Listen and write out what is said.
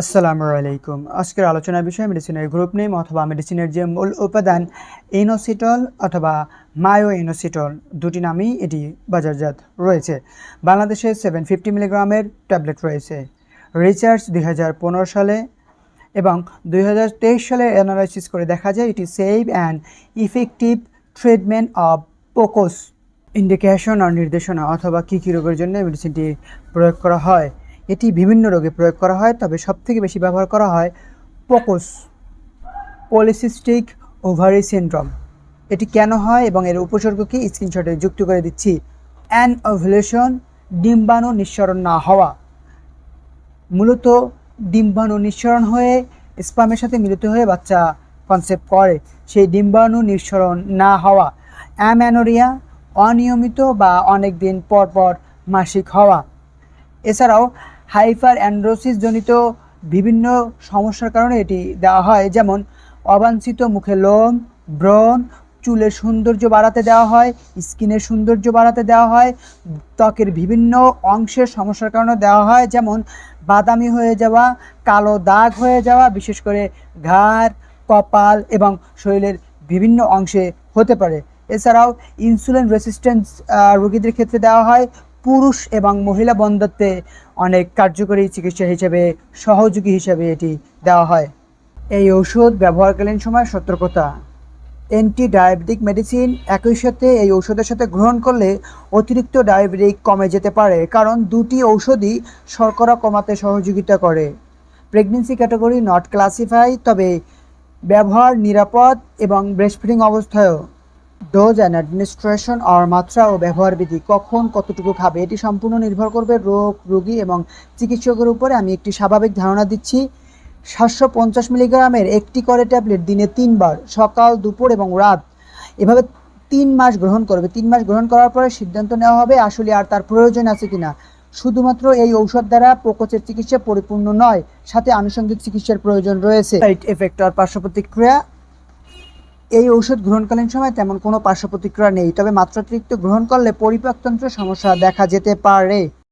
আসসালামু আলাইকুম। আজকের আলোচনার বিষয় মেডিসিনের গ্রুপ নেম অথবা মেডিসিনের যে মূল উপাদান, এনোসিটল অথবা মায়ো এনোসিটল দুটি নামেই এটি বাজারজাত রয়েছে। বাংলাদেশে সেভেন ফিফটি মিলিগ্রামের ট্যাবলেট রয়েছে। রিচার্জ দুই হাজার পনেরো সালে এবং দুই হাজার তেইশ সালে অ্যানালাইসিস করে দেখা যায় এটি safe and effective treatment of পোকোস indication আর নির্দেশনা অথবা কী কী রোগের জন্য মেডিসিনটি প্রয়োগ করা হয়। এটি বিভিন্ন রোগে প্রয়োগ করা হয়, তবে সবথেকে বেশি ব্যবহার করা হয় পোকোস পলিসিস্টিক ওভারি সিনড্রোম। এটি কেন হয় এবং এর উপসর্গ কি? স্ক্রিনশটে যুক্ত করে দিচ্ছি। অ্যান ওভুলেশন ডিম্বাণু নিঃসরণ না হওয়া। মূলত ডিম্বাণু নিঃসরণ হয়ে স্পামের সাথে মিলিত হয়ে বাচ্চা কনসেপ্ট করে। সেই ডিম্বাণু নিঃসরণ না হওয়া অ্যাম্যানোরিয়া অনিয়মিত বা অনেক দিন পর পর মাসিক হওয়া। এছাড়াও হাইপার অ্যান্ড্রোসিস জনিত বিভিন্ন সমস্যার কারণে এটি দেওয়া হয়। যেমন, অবাঞ্ছিত মুখে লোম, ব্রণ, চুলের সৌন্দর্য বাড়াতে দেওয়া হয়, স্কিনের সৌন্দর্য বাড়াতে দেওয়া হয়, ত্বকের বিভিন্ন অংশের সমস্যার কারণে দেওয়া হয়। যেমন, বাদামি হয়ে যাওয়া, কালো দাগ হয়ে যাওয়া, বিশেষ করে ঘাড়, কপাল এবং শরীরের বিভিন্ন অংশে হতে পারে। এছাড়াও ইনসুলিন রেসিস্ট্যান্স রোগীদের ক্ষেত্রে দেওয়া হয়। পুরুষ এবং মহিলা বন্ধত্বে অনেক কার্যকরী চিকিৎসা হিসেবে, সহযোগী হিসেবে এটি দেওয়া হয়। এই ঔষধ ব্যবহারকালীন সময় সতর্কতা। অ্যান্টি ডায়াবেটিক মেডিসিন একই সাথে এই ঔষধের সাথে গ্রহণ করলে অতিরিক্ত ডায়াবেটিক কমে যেতে পারে, কারণ দুটি ঔষধই শর্করা কমাতে সহযোগিতা করে। প্রেগনেন্সি ক্যাটাগরি নট ক্লাসিফাই, তবে ব্যবহার নিরাপদ এবং ব্রেস্টফিডিং অবস্থায়ও। ডোজ অ্যান্ড অ্যাডমিনিস্ট্রেশন আর মাত্রা ও ব্যবহার বিধি কখন কতটুকু খাবে, এটি সম্পূর্ণ নির্ভর করবে রোগ, রোগী এবং চিকিৎসকের উপরে। আমি একটি স্বাভাবিক ধারণা দিচ্ছি, সাতশো পঞ্চাশ মিলিগ্রামের একটি করে ট্যাবলেট দিনে তিনবার, সকাল, দুপুর এবং রাত। এভাবে তিন মাস গ্রহণ করবে। তিন মাস গ্রহণ করার পরে সিদ্ধান্ত নেওয়া হবে আসলে আর তার প্রয়োজন আছে কিনা। শুধুমাত্র এই ঔষধ দ্বারা প্রকোচের চিকিৎসা পরিপূর্ণ নয়, সাথে আনুষঙ্গিক চিকিৎসার প্রয়োজন রয়েছে। সাইড এফেক্ট আর পার্শ্ব প্রতিক্রিয়া এই ঔষধ গ্রহণকালীন সময় তেমন কোনো পার্শ্ব প্রতিক্রিয়া নেই, তবে মাত্রাতিরিক্ত গ্রহণ করলে পরিপাকতন্ত্রে সমস্যা দেখা যেতে পারে।